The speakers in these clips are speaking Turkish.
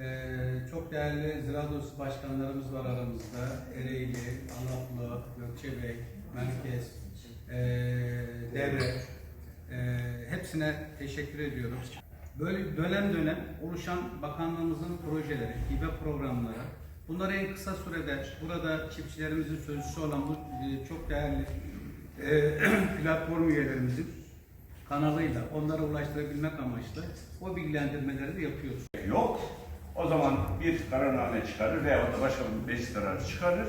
Ee, çok değerli Ziraat Odası başkanlarımız var aramızda. Ereğli, Alaplı, Gökçebek, Merkez, ee, Devre. Ee, hepsine teşekkür ediyorum. Böyle dönem dönem oluşan bakanlığımızın projeleri, hibe programları, bunları en kısa sürede burada çiftçilerimizin sözcüsü olan bu e, çok değerli e, platform üyelerimizin kanalıyla onlara ulaştırabilmek amaçlı o bilgilendirmeleri de yapıyoruz. yok. O zaman bir kararname çıkarır veyahut da başka bir meclis kararı çıkarır.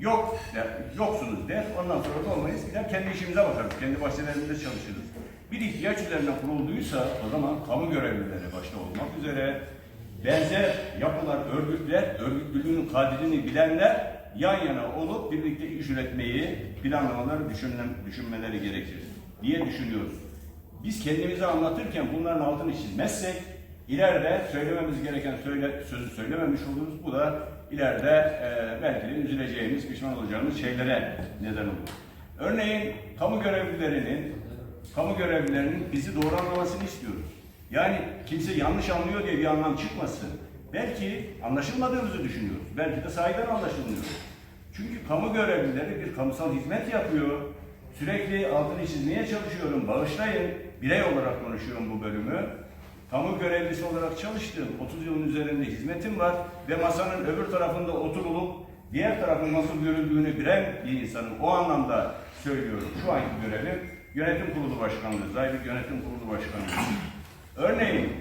Yok der, yoksunuz der. Ondan sonra da olmayız. Gider kendi işimize bakarız. Kendi bahçelerimizde çalışırız. Bir ihtiyaç üzerine kurulduysa o zaman kamu görevlileri başta olmak üzere benzer yapılar, örgütler, örgütlülüğün kadrini bilenler yan yana olup birlikte iş üretmeyi, planlamaları düşünen, düşünmeleri gerekir diye düşünüyoruz. Biz kendimizi anlatırken bunların altını çizmezsek ileride söylememiz gereken söyle, sözü söylememiş oluruz. Bu da ileride e, belki de üzüleceğimiz, pişman olacağımız şeylere neden olur. Örneğin kamu görevlilerinin kamu görevlilerinin bizi doğru anlamasını istiyoruz. Yani kimse yanlış anlıyor diye bir anlam çıkmasın. Belki anlaşılmadığımızı düşünüyoruz. Belki de sahiden anlaşılmıyor. Çünkü kamu görevlileri bir kamusal hizmet yapıyor. Sürekli altını çizmeye çalışıyorum. Bağışlayın. Birey olarak konuşuyorum bu bölümü. Kamu görevlisi olarak çalıştım. 30 yılın üzerinde hizmetim var ve masanın öbür tarafında oturulup diğer tarafın nasıl görüldüğünü bilen bir insanım. O anlamda söylüyorum. Şu anki görevim yönetim kurulu başkanlığı, Zaybik Yönetim Kurulu Başkanlığı. Örneğin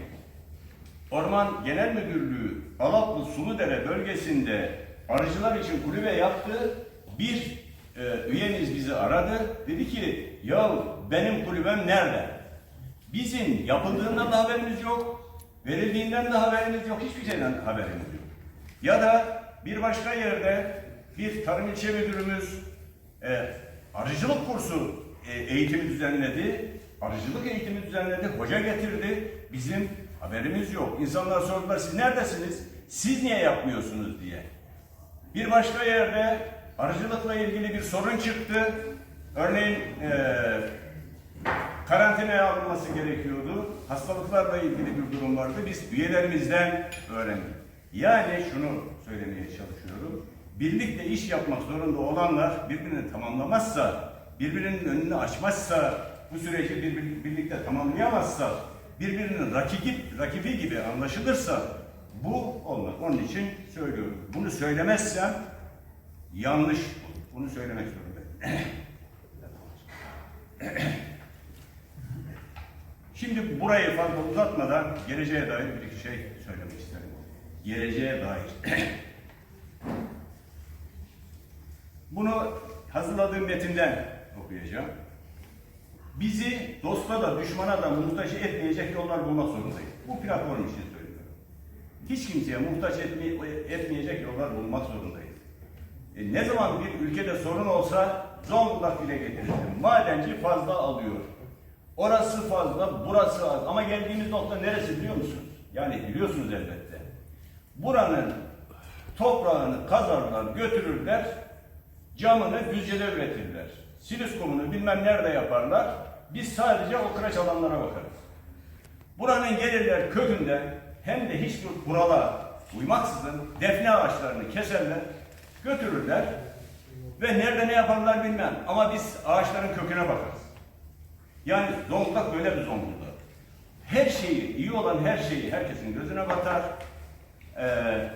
Orman Genel Müdürlüğü Alaplı Suludere bölgesinde arıcılar için kulübe yaptı. Bir e, üyemiz bizi aradı. Dedi ki ya benim kulübem nerede? Bizim yapıldığından da haberimiz yok. Verildiğinden de haberimiz yok. Hiçbir şeyden haberimiz yok. Ya da bir başka yerde bir tarım ilçe müdürümüz e, arıcılık kursu e, eğitimi düzenledi. Arıcılık eğitimi düzenledi. Hoca getirdi. Bizim haberimiz yok. İnsanlar sordular siz neredesiniz? Siz niye yapmıyorsunuz diye. Bir başka yerde arıcılıkla ilgili bir sorun çıktı. Örneğin eee karantinaya alınması gerekiyordu. Hastalıklarla ilgili bir durum vardı. Biz üyelerimizden öğrendik. Yani şunu söylemeye çalışıyorum. Birlikte iş yapmak zorunda olanlar birbirini tamamlamazsa, birbirinin önünü açmazsa, bu süreci bir, birlikte tamamlayamazsa, birbirinin rakibi, rakibi gibi anlaşılırsa bu olmaz. Onun için söylüyorum. Bunu söylemezsem yanlış. Bunu söylemek zorundayım. Şimdi burayı fazla uzatmadan geleceğe dair bir iki şey söylemek isterim. Geleceğe dair. Bunu hazırladığım metinden okuyacağım. Bizi dosta da düşmana da muhtaç etmeyecek yollar bulmak zorundayız. Bu platform için söylüyorum. Hiç kimseye muhtaç etme, etmeyecek yollar bulmak zorundayız. E, ne zaman bir ülkede sorun olsa Zonguldak dile getirildi. Madenci fazla alıyor. Orası fazla, burası az. Ama geldiğimiz nokta neresi biliyor musunuz? Yani biliyorsunuz elbette. Buranın toprağını kazarlar, götürürler, camını Düzce'de üretirler. Silis kumunu bilmem nerede yaparlar. Biz sadece o kıraç alanlara bakarız. Buranın gelirler kökünden hem de hiçbir kurala uymaksızın defne ağaçlarını keserler, götürürler ve nerede ne yaparlar bilmem. Ama biz ağaçların köküne bakarız. Yani Zonguldak böyle bir Zonguldak. Her şeyi, iyi olan her şeyi herkesin gözüne batar. Ee,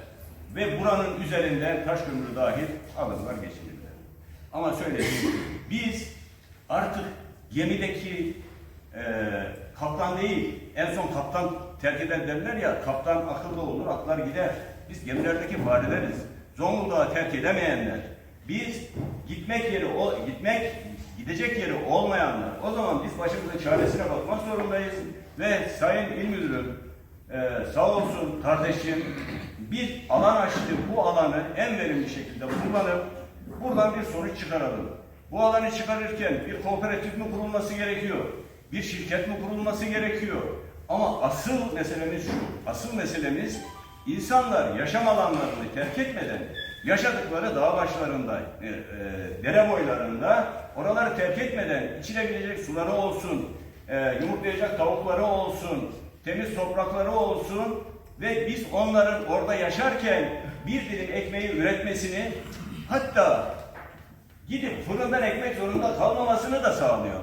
ve buranın üzerinden taş kömürü dahil alırlar geçirirler. Ama söylediğim gibi biz artık gemideki e, kaptan değil, en son kaptan terk eder derler ya, kaptan akıllı olur, aklar gider. Biz gemilerdeki farileriz. Zonguldak'ı terk edemeyenler. Biz gitmek yeri, o gitmek gidecek yeri olmayanlar. O zaman biz başımızın çaresine bakmak zorundayız. Ve Sayın İl Müdürüm e, sağ olsun kardeşim bir alan açtı. Bu alanı en verimli şekilde kullanıp buradan bir sonuç çıkaralım. Bu alanı çıkarırken bir kooperatif mi kurulması gerekiyor? Bir şirket mi kurulması gerekiyor? Ama asıl meselemiz şu. Asıl meselemiz insanlar yaşam alanlarını terk etmeden yaşadıkları dağ başlarında, e, e, dere boylarında oraları terk etmeden içilebilecek suları olsun, e, yumurtlayacak tavukları olsun, temiz toprakları olsun, Ve biz onların orada yaşarken bir dilim ekmeği üretmesini hatta gidip fırından ekmek zorunda kalmamasını da sağlıyor.